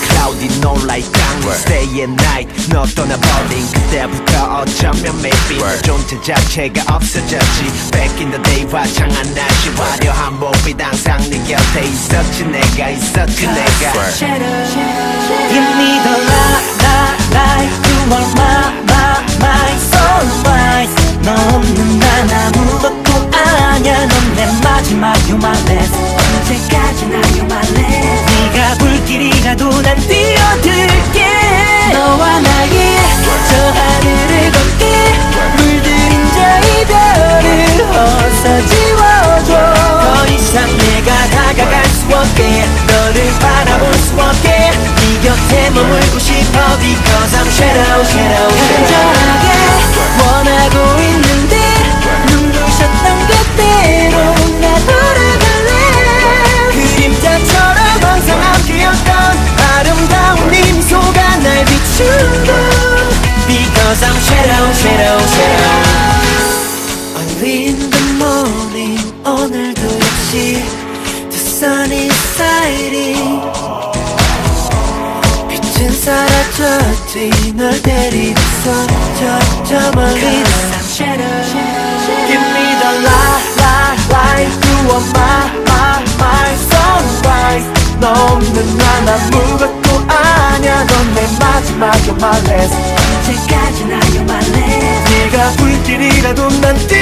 cloudy, no light down Day and night, 너떠나 버린 그때부터 어쩌면 maybe 존재 자체가 없어졌지 Back in the day 화창한 날씨 화려한 몸이 항상 네 곁에 있었지 내가 있었지 내가 Shadow, give me the light 하지마 you my best 언제까지나 you my best 네가 불길이 가도 난 뛰어들게 너와 나의 저 하늘을 걷게 물들인 저 이별을 어서 지워줘 더 이상 내가 다가갈 수 없게 너를 바라볼 수 없게 어쩌지 널 데리고서 저저 멀리 Give me the light, light, light You are my, my, my sunrise 너 없는 난 아무것도 아냐 넌 내 마지막 You're my last 이제까지 나 You're my last 네가 불길이라도 난 뛰어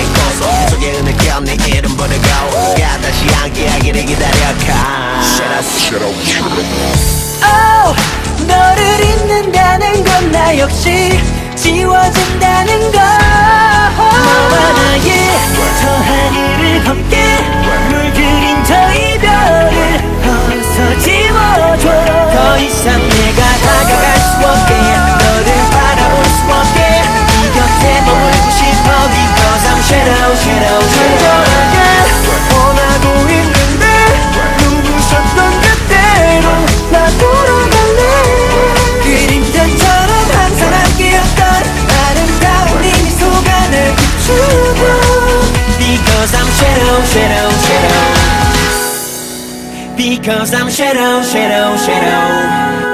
밤네 이름 부르고 다시 함께하기를 기다려 s Oh, 너를 잊는다는 건 나 역시 지워진다는 걸 Because I'm shadow, shadow, shadow